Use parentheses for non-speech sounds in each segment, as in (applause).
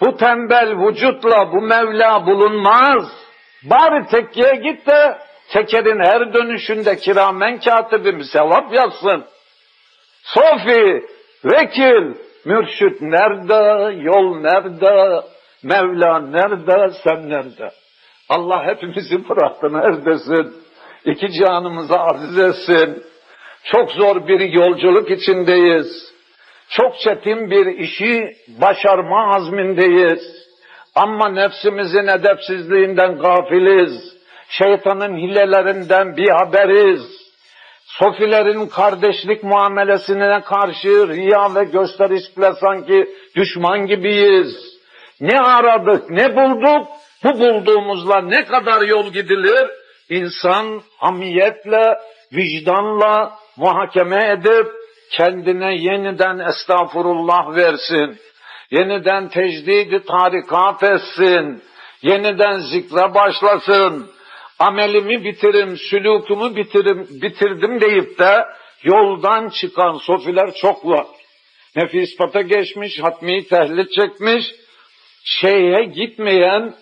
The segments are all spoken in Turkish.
Bu tembel vücutla bu Mevla bulunmaz. Bari tekkiye git de tekerin her dönüşünde kiramen katibim sevap yazsın. Sofi, vekil, mürşit nerede, yol nerede, Mevla nerede, sen nerede? Allah hepimizi bıraktı neredesin? İki canımızı aziz etsin. Çok zor bir yolculuk içindeyiz. Çok çetin bir işi başarma azmindeyiz. Ama nefsimizin edepsizliğinden gafiliz. Şeytanın hilelerinden bir haberiz. Sofilerin kardeşlik muamelesine karşı riya ve gösterişle sanki düşman gibiyiz. Ne aradık, ne bulduk? Bu bulduğumuzla ne kadar yol gidilir? İnsan hamiyetle, vicdanla muhakeme edip kendine yeniden estağfurullah versin. Yeniden tecdidi tarikat etsin. Yeniden zikre başlasın. Amelimi bitirim, sülûkumu bitirim, bitirdim deyip de yoldan çıkan sofiler çok var. Nefi ispata geçmiş, hatmi tehlil çekmiş, şeye gitmeyen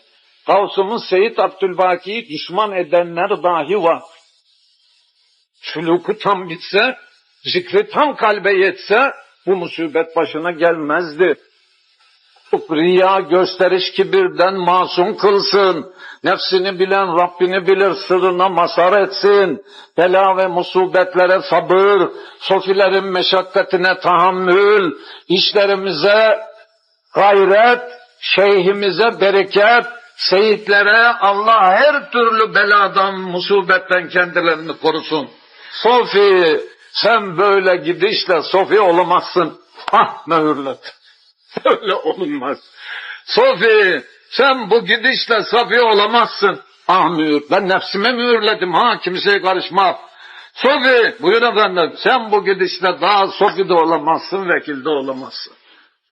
Gavsumuz Seyit Abdülbaki'yi düşman edenler dahi var. Sülûku tam bitse, zikri tam kalbe yetse bu musibet başına gelmezdi. Riya gösteriş kibirden masum kılsın. Nefsini bilen Rabbini bilir sırrına mazhar etsin. Bela ve musibetlere sabır, sofilerin meşakkatine tahammül, işlerimize gayret, şeyhimize bereket, seyitlere Allah her türlü beladan, musibetten kendilerini korusun. Sofi, sen böyle gidişle Sofi olamazsın. Ah mühürlet. (laughs) Öyle olunmaz. Sofi, sen bu gidişle Sofi olamazsın. Ah mühür, ben nefsime mühürledim ha, kimseye karışmam. Sofi, buyur efendim, sen bu gidişle daha Sofi de olamazsın, vekil de olamazsın.